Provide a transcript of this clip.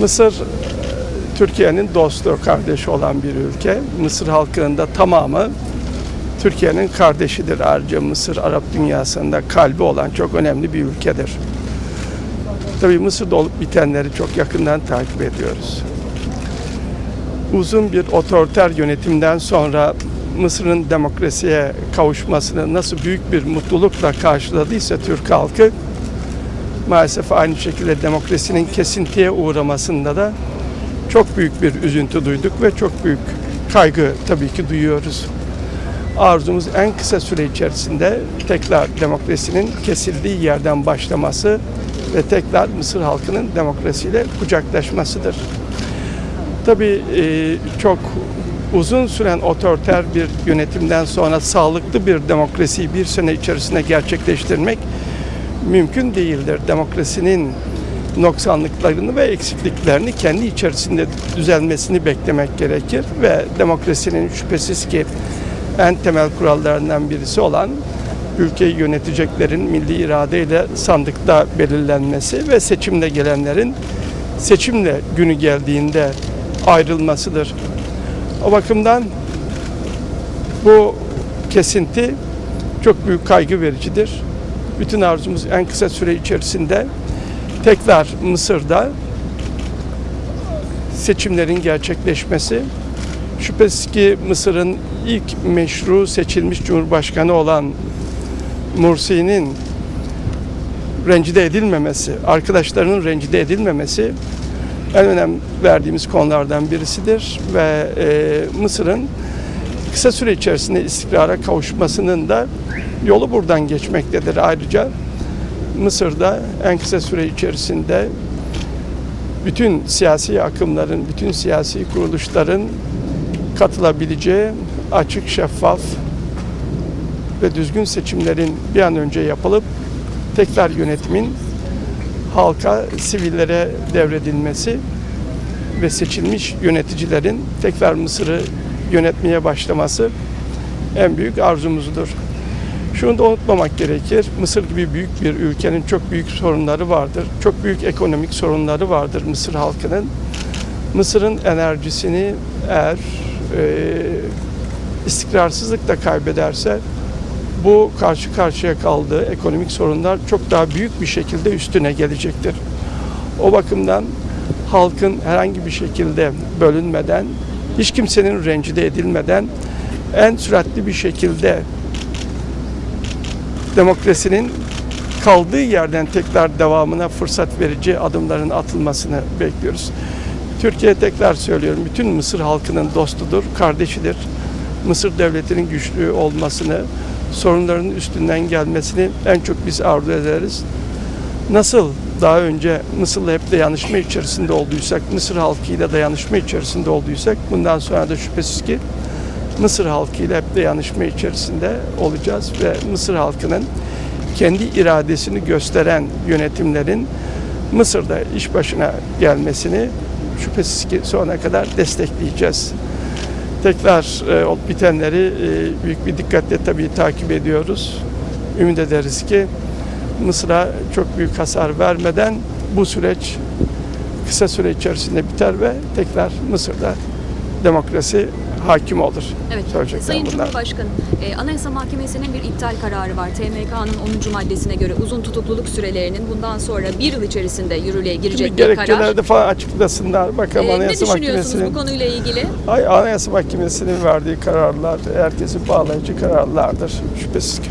Mısır e, Türkiye'nin dostu, kardeşi olan bir ülke. Mısır halkının da tamamı Türkiye'nin kardeşidir. Ayrıca Mısır Arap dünyasında kalbi olan çok önemli bir ülkedir. Tabii Mısır'da olup bitenleri çok yakından takip ediyoruz. Uzun bir otoriter yönetimden sonra Mısır'ın demokrasiye kavuşmasını nasıl büyük bir mutlulukla karşıladıysa Türk halkı, maalesef aynı şekilde demokrasinin kesintiye uğramasında da çok büyük bir üzüntü duyduk ve çok büyük kaygı tabii ki duyuyoruz. Arzumuz en kısa süre içerisinde tekrar demokrasinin kesildiği yerden başlaması ve tekrar Mısır halkının demokrasiyle kucaklaşmasıdır. Tabii e, çok uzun süren otoriter bir yönetimden sonra sağlıklı bir demokrasiyi bir sene içerisinde gerçekleştirmek mümkün değildir. Demokrasinin noksanlıklarını ve eksikliklerini kendi içerisinde düzelmesini beklemek gerekir ve demokrasinin şüphesiz ki en temel kurallarından birisi olan ülkeyi yöneteceklerin milli iradeyle sandıkta belirlenmesi ve seçimle gelenlerin seçimle günü geldiğinde ayrılmasıdır. O bakımdan bu kesinti çok büyük kaygı vericidir. Bütün arzumuz en kısa süre içerisinde tekrar Mısır'da seçimlerin gerçekleşmesi. Şüphesiz ki Mısır'ın ilk meşru seçilmiş cumhurbaşkanı olan Mursi'nin rencide edilmemesi, arkadaşlarının rencide edilmemesi en önem verdiğimiz konulardan birisidir ve e, Mısır'ın kısa süre içerisinde istikrara kavuşmasının da yolu buradan geçmektedir. Ayrıca Mısır'da en kısa süre içerisinde bütün siyasi akımların, bütün siyasi kuruluşların katılabileceği açık, şeffaf ve düzgün seçimlerin bir an önce yapılıp tekrar yönetimin halka, sivillere devredilmesi ve seçilmiş yöneticilerin tekrar Mısır'ı yönetmeye başlaması en büyük arzumuzdur. Şunu da unutmamak gerekir. Mısır gibi büyük bir ülkenin çok büyük sorunları vardır. Çok büyük ekonomik sorunları vardır Mısır halkının. Mısır'ın enerjisini eğer e, istikrarsızlıkla kaybederse bu karşı karşıya kaldığı ekonomik sorunlar çok daha büyük bir şekilde üstüne gelecektir. O bakımdan halkın herhangi bir şekilde bölünmeden, hiç kimsenin rencide edilmeden en süratli bir şekilde demokrasinin kaldığı yerden tekrar devamına fırsat verici adımların atılmasını bekliyoruz. Türkiye tekrar söylüyorum, bütün Mısır halkının dostudur, kardeşidir. Mısır devletinin güçlü olmasını, sorunların üstünden gelmesini en çok biz arzu ederiz. Nasıl daha önce Mısır'la hep dayanışma içerisinde olduysak, Mısır halkıyla dayanışma içerisinde olduysak, bundan sonra da şüphesiz ki Mısır halkıyla hep dayanışma içerisinde olacağız ve Mısır halkının kendi iradesini gösteren yönetimlerin Mısır'da iş başına gelmesini şüphesiz ki sonuna kadar destekleyeceğiz. Tekrar e, olup bitenleri e, büyük bir dikkatle tabii takip ediyoruz. Ümit ederiz ki Mısır'a çok büyük hasar vermeden bu süreç kısa süre içerisinde biter ve tekrar Mısır'da demokrasi hakim olur. Evet. Sayın bunlar. Cumhurbaşkanı, e, Anayasa Mahkemesi'nin bir iptal kararı var. TMK'nın 10. maddesine göre uzun tutukluluk sürelerinin bundan sonra bir yıl içerisinde yürürlüğe girecek Şimdi bir karar. gerekçelerde falan açıklasınlar. Bakalım E, ne Anayasa düşünüyorsunuz Mahkemesi'nin bu konuyla ilgili? Ay, Anayasa Mahkemesi'nin verdiği kararlar herkesi bağlayıcı kararlardır şüphesiz ki.